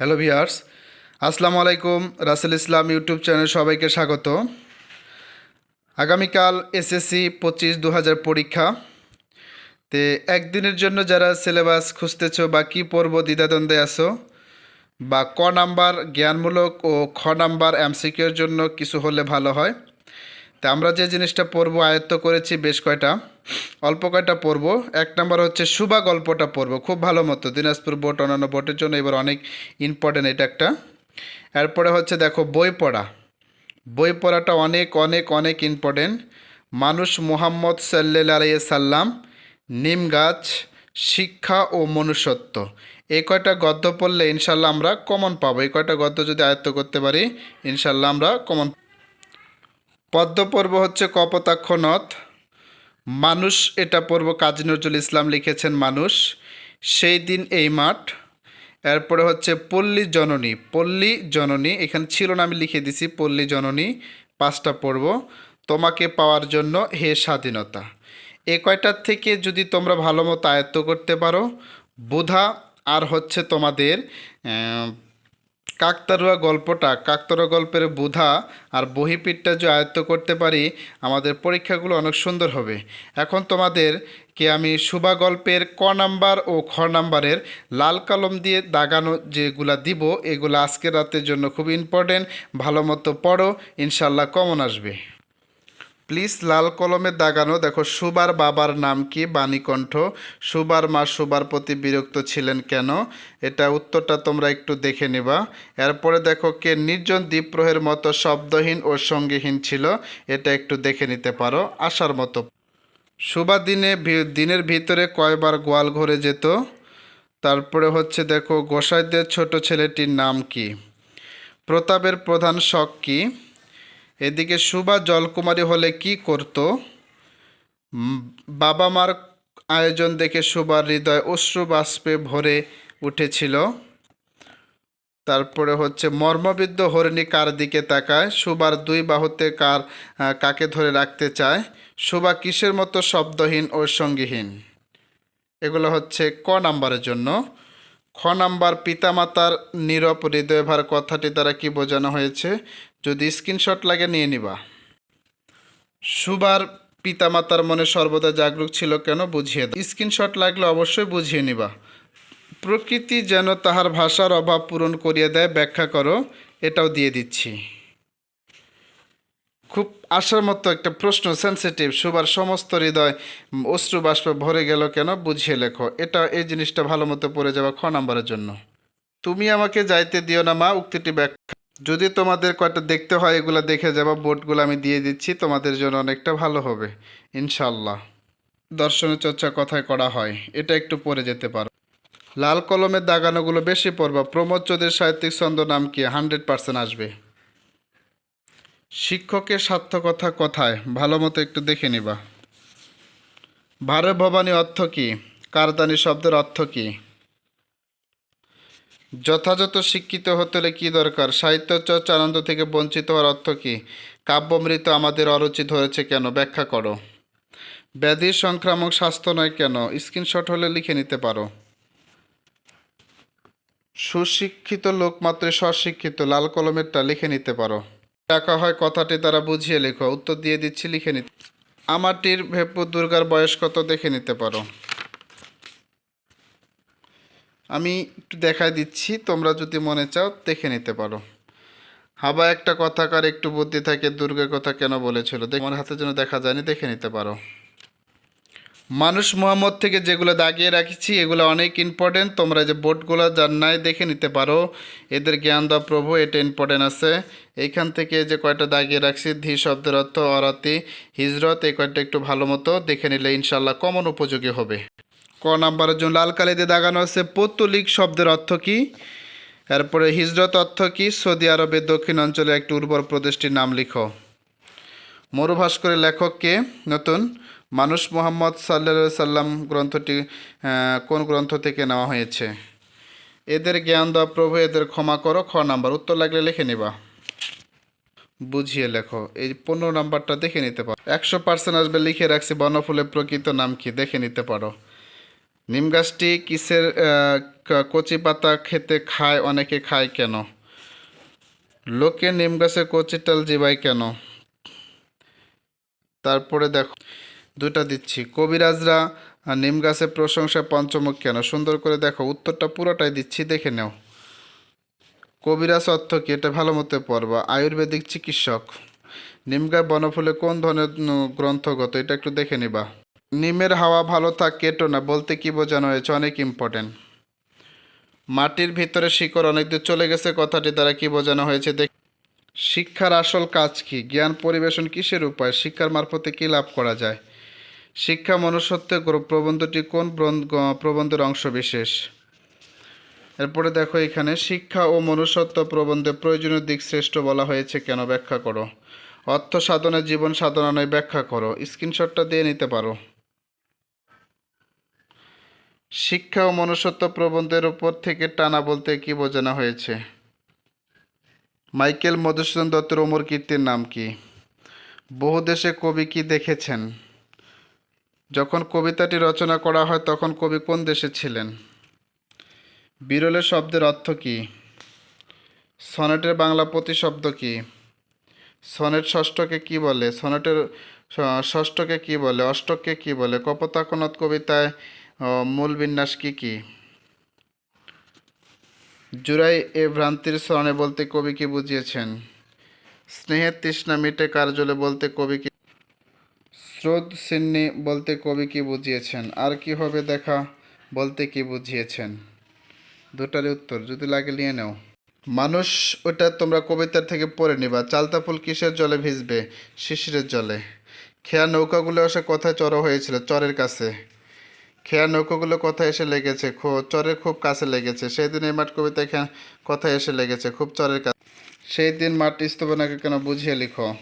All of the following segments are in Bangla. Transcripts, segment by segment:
হ্যালো ভিয়ার্স আসসালামু আলাইকুম, রাসেল ইসলাম ইউটিউব চ্যানেল সবাইকে স্বাগত। আগামীকাল এসএসসি পঁচিশ দু হাজার পরীক্ষা। তে একদিনের জন্য যারা সিলেবাস খুঁজতেছো বা কী পড়ব দ্বিধাদ্বন্দ্বে আসো বা ক নাম্বার জ্ঞানমূলক ও খ নাম্বার এমসিকিউর জন্য কিছু হলে ভালো হয়। তা আমরা যে জিনিসটা পড়ব, আয়ত্ত করেছি বেশ কয়টা। অল্প কয়টা পড়ব? এক নাম্বার হচ্ছে সুবা গল্পটা পড়ব। খুব ভালো মতো। দিনাজপুর বোর্ড অন্যান্য বোর্ডের জন্য এবার অনেক ইম্পর্টেন্ট এটা একটা। এরপরে হচ্ছে দেখো বই পড়া। বই পড়াটা অনেক অনেক অনেক ইম্পর্টেন্ট মানুষ মুহাম্মদ সাল্লা সাল্লাম, নিম গাছ, শিক্ষা ও মনুষ্যত্ব। এই কয়টা গদ্য পড়লে ইনশাল্লাহ আমরা কমন পাবো। এই কয়টা গদ্য যদি আয়ত্ত করতে পারি, ইনশাল্লাহ আমরা কমন পদ্ম পর্ব হচ্ছে কপোতাক্ষ নথ মানুষ, এটা পর্ব কাজী নজরুল ইসলাম লিখেছেন মানুষ। সেই দিন এই মাঠ। এরপরে হচ্ছে পল্লী জননী পল্লী জননী, এখানে ছিল না, আমি লিখে দিছি পল্লী জননী, পাঁচটা পর্ব। তোমাকে পাওয়ার জন্য হে স্বাধীনতা। এ কয়টার থেকে যদি তোমরা ভালো মতো আয়ত্ত করতে পারো বোধা আর হচ্ছে তোমাদের কাকতারুয়া গল্পটা, কাকতারুয়া গল্পের বোধা আর বহিপিঠটা যে আয়ত্ত করতে পারি, আমাদের পরীক্ষাগুলো অনেক সুন্দর হবে। এখন তোমাদের কে আমি শুভা গল্পের ক নাম্বার ও খ নাম্বারের লাল কলম দিয়ে দাগানো যেগুলা দিব, এগুলো আজকের রাতের জন্য খুব ইম্পর্টেন্ট ভালো মতো পড়ো ইনশাল্লাহ কমন আসবে। প্লিজ লাল কলমে দাগানো, দেখো সুবার বাবার নাম কি, বাণীকণ্ঠ। সুবার মা সুবার প্রতি বিরক্ত ছিলেন কেন? এটা উত্তরটা তোমরা একটু দেখে নেবা। এরপরে দেখো কে, নির্জন দ্বীপ্রহের মতো শব্দহীন ও সঙ্গীহীন ছিল। এটা একটু দেখে নিতে পারো আসার মতো। সুবা দিনে দিনের ভিতরে কয়বার গোয়াল ঘরে যেত? তারপরে হচ্ছে দেখো, গোসাইদের ছোট ছেলেটির নাম কি? প্রতাপের প্রধান শখ কি? এদিকে সুবা জলকুমারী হলে কি করত? বাবা মার আয়োজন দেখে সুবার হৃদয় অশ্রু বাষ্পে ভরে উঠেছিল। তারপরে হচ্ছে মর্মবিদ্ধ হরিণী কার দিকে তাকায়? সুবার দুই বাহুতে কার কাকে ধরে রাখতে চায়? সুবা কিসের মতো শব্দহীন ও সঙ্গীহীন? এগুলো হচ্ছে ক নাম্বারের জন্য। খ নাম্বার, পিতামাতার নীরব হৃদয়ভার কথাটি দ্বারা কি বোঝানো হয়েছে? যদি স্ক্রিনশট লাগে নিয়ে নিবা। সুবার পিতামাতার মনে সর্বদা জাগরুক ছিল কেন বুঝিয়ে দাও। স্ক্রিনশট লাগলে অবশ্যই বুঝিয়ে নিবা। প্রকৃতি যেন তাহার ভাষার অভাব পূরণ করিয়ে দেয়, ব্যাখ্যা করো, এটাও দিয়ে দিচ্ছি। খুব আসার মতো একটা প্রশ্ন সেন্সিটিভ সুবার সমস্ত হৃদয় অশ্রু বাষ্প ভরে গেল কেন বুঝিয়ে লেখো। এটা, এই জিনিসটা ভালো মতো পড়ে যাওয়া খ নাম্বারের জন্য। তুমি আমাকে যাইতে দিও না মা, উক্তিটি ব্যাখ্যা যদি তোমাদের কয়টা দেখতে হয়, এগুলো দেখে যাবা, বোর্ডগুলো আমি দিয়ে দিচ্ছি, তোমাদের জন্য অনেকটা ভালো হবে ইনশাল্লাহ দর্শনের চর্চা কথায় করা হয়, এটা একটু পড়ে যেতে পারো। লাল কলমের দাগানোগুলো বেশি পড়বা, প্রমোদ চৌধুরীর সাহিত্যিক ছন্দ নাম কি, হান্ড্রেড পার্সেন্ট আসবে। শিক্ষকের সার্থকতা কথায়, ভালো মতো একটু দেখে নিবা। ভারত ভবানী অর্থ কী, কারদানি শব্দের অর্থ কী? যথাযথ শিক্ষিত হতে হলে কী দরকার? সাহিত্য চর্চা আনন্দ থেকে বঞ্চিত হওয়ার অর্থ কী? কাব্যমৃত আমাদের অরুচি ধরেছে কেন? ব্যাখ্যা করো। ব্যাধির সংক্রামক স্বাস্থ্য নয় কেন? স্ক্রিনশট হলে লিখে নিতে পারো। সুশিক্ষিত লোক মাত্র স্বশিক্ষিত, লাল কলমেরটা লিখে নিতে পারো। ডাকা হয় কথাটি তারা বুঝিয়ে লেখো, উত্তর দিয়ে দিচ্ছি, লিখে নিতে আমারটির ভেপু দুর্গার বয়স কত দেখে নিতে পারো। আমি একটু দেখাই দিচ্ছি, তোমরা যদি মনে চাও দেখে নিতে পারো। হাবা একটা কথাকার, একটু বুদ্ধি থাকে, দুর্গের কথা কেন বলেছিল? দেখ, আমার হাতে যেন দেখা যায়নি, দেখে নিতে পারো। মানুষ মোহাম্মদ থেকে যেগুলো দাগিয়ে রাখছি, এগুলো অনেক ইম্পর্টেন্ট তোমরা যে বোর্ডগুলো নাই দেখে নিতে পারো। এদের জ্ঞান দেওয়া প্রভু, এটা ইম্পর্টেন্ট আছে। এইখান থেকে যে কয়টা দাগিয়ে রাখছি, ধি শব্দের অর্থ অরাতি, হিজরত, এই কয়টা একটু ভালো মতো দেখে নিলে ইনশাল্লাহ কমন উপযোগী হবে। ক নাম্বারের জন্য লাল কালিতে দাগানো আছে, পৌত্তলিক শব্দের অর্থ কী? এরপরে হিজরত অর্থ কী? সৌদি আরবের দক্ষিণ অঞ্চলে একটি উর্বর প্রদেশটির নাম লিখো। মরুভাস্করের লেখক কে? নতুন। মানুষ মোহাম্মদ সাল্লা সাল্লাম গ্রন্থটি কোন গ্রন্থ থেকে নেওয়া হয়েছে? এদের জ্ঞান দেওয়া প্রভু, এদের ক্ষমা করো। খ নাম্বার, উত্তর লাগলে লিখে নিবা। বুঝিয়ে লেখো। এই পনেরো নাম্বারটা দেখে নিতে পারো। একশো পার্সেন্ট আসবে, লিখে রাখছি। বনফুলের প্রকৃত নাম কি? দেখে নিতে পারো। নিম গাছটি কিসের কচি পাতা খেতে খায়, অনেকে খায় কেন? লোকে নিম গাছে কচিটাল জিবায় কেন? তারপরে দেখো দুটা দিচ্ছি। কবিরাজরা নিম গাছের প্রশংসা পঞ্চমুখ কেন? সুন্দর করে দেখো, উত্তরটা পুরোটাই দিচ্ছি, দেখে নাও। কবিরাজ অর্থ কি? এটা ভালো মতো পড়বা। আয়ুর্বেদিক চিকিৎসক। নিমগাছ বনফুলে কোন ধরনের গ্রন্থগত? এটা একটু দেখে নিবা। নিমের হাওয়া ভালো থাক কেটো না, বলতে কি বোঝানো হয়েছে? অনেক ইম্পর্টেন্ট মাটির ভিতরে শিকড় অনেক দূর চলে গেছে, কথাটি দ্বারা কি বোঝানো হয়েছে? দেখ, শিক্ষার আসল কাজ কি? জ্ঞান পরিবেশন কিসের উপায়? শিক্ষার মারফতে কি লাভ করা যায়? শিক্ষা মনুষ্যত্বের গ্র- প্রবন্ধটি কোন প্রবন্ধের অংশ বিশেষ? এরপরে দেখো এখানে, শিক্ষা ও মনুষ্যত্ব প্রবন্ধে প্রয়োজনীয় দিক শ্রেষ্ঠ বলা হয়েছে কেন? ব্যাখ্যা করো। অর্থ সাধনে, জীবন সাধনা নয়, ব্যাখ্যা করো। স্ক্রিনশটটা দিয়ে নিতে পারো। শিক্ষা ও মনুষ্যত্ব প্রবন্ধের উপর থেকে টানা বলতে কি বোঝানো হয়েছে? মাইকেল মধুসূদন দত্তের অমর কীর্তির নাম কি? বহু দেশে কবি কি দেখেছেন? যখন কবিতাটি রচনা করা হয়, তখন কবি কোন দেশে ছিলেন? বিরলে শব্দের অর্থ কি? সনেটের বাংলা প্রতিশব্দ কি? সনেট ষষ্ঠকে কি বলে? সনেটের ষষ্ঠকে কি বলে? অষ্টককে কি বলে? কপোতাকনদ কবিতায় মূল বিন্যাস কী কী? জুরাই এ ভ্রান্তির স্মরণে বলতে কবি কি বুঝিয়েছেন? স্নেহের তৃষ্ণা মিটে কার্যলে বলতে কবি কি স্রোত সিন্নি বলতে কবি কি বুঝিয়েছেন? আর কি হবে দেখা বলতে কি বুঝিয়েছেন? দুটারই উত্তর, যদি লাগে নিয়ে নাও। মানুষ, ওটা তোমরা কবিতার থেকে পড়ে নিবা। চালতা ফুল কিসের জলে ভিজবে? শিশিরের জলে। খেয়া নৌকাগুলো এসে কোথায় চড়ো হয়েছিল, চরের কাছে। খেয়া নৌকাগুলো কোথায় এসে লেগেছে? খো- চরের খুব কাছে লেগেছে। সেই দিন এই মাঠ কবিতা এখানে কোথায় এসে লেগেছে? খুব চরের কাছে। সেই দিন মাঠ স্তবনাকে কেন বুঝিয়ে লিখো?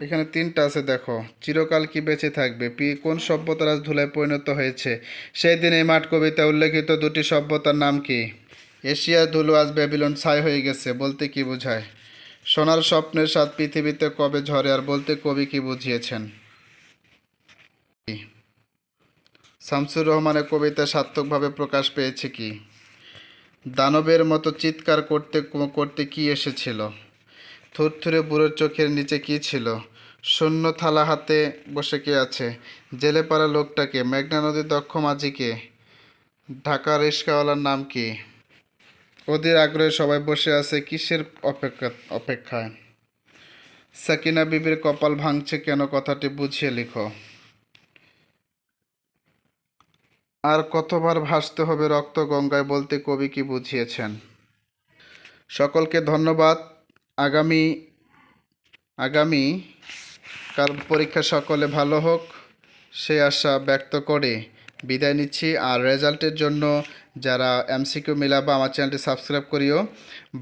এখানে তিনটা আছে, দেখো। চিরকাল কি বেঁচে থাকবে? পি কোন সভ্যতার আজ ধুলায় পরিণত হয়েছে? সেই দিন এই মাঠ কবিতা উল্লেখিত দুটি সভ্যতার নাম কি? এশিয়ার ধুলো আজ ব্যাবিলন ছাই হয়ে গেছে, বলতে কি বোঝায়? সোনার স্বপ্নের স্বাদ পৃথিবীতে কবে ঝরে, আর বলতে কবি কি বুঝিয়েছেন? শামসুর রহমানের কবিতা সার্থকভাবে প্রকাশ পেয়েছে কি? দানবের মতো চিৎকার করতে করতে কি এসেছিল? থুরথুরে বুড়োর চোখের নিচে কি ছিল? শূন্য থালা হাতে বসে কে আছে? জেলে পাড়া লোকটাকে, মেঘনা নদীর দক্ষ মাঝিকে, ঢাকা রিস্কাওয়ালার নাম কি? ওদের আগ্রহে সবাই বসে আছে, কিসের অপেক্ষা, অপেক্ষায়? সাকিনা বিবির কপাল ভাঙছে কেন? কথাটি বুঝিয়ে লিখো। আর কতবার ভাসতে হবে রক্ত গঙ্গায় বলতে কবি কি বুঝিয়েছেন? সকলকে ধন্যবাদ। আগামী আগামী কার পরীক্ষা সকলে ভালো হোক, সে আশা ব্যক্ত করে। বিদায় নিচ্ছি। আর রেজাল্টের জন্য যারা এমসিকিউ মিলাবা আমার চ্যানেলটি সাবস্ক্রাইব করিও।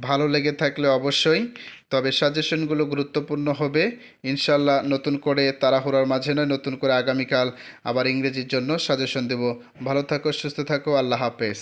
ভালো লেগে থাকলে অবশ্যই, তবে সাজেশনগুলো গুরুত্বপূর্ণ হবে। ইনশাল্লাহ নতুন করে তাড়াহুড়ার মাঝে নয়, নতুন করে আগামীকাল আবার ইংরেজির জন্য সাজেশন দেব। ভালো থাকো, সুস্থ থাকো, আল্লাহ হাফেজ।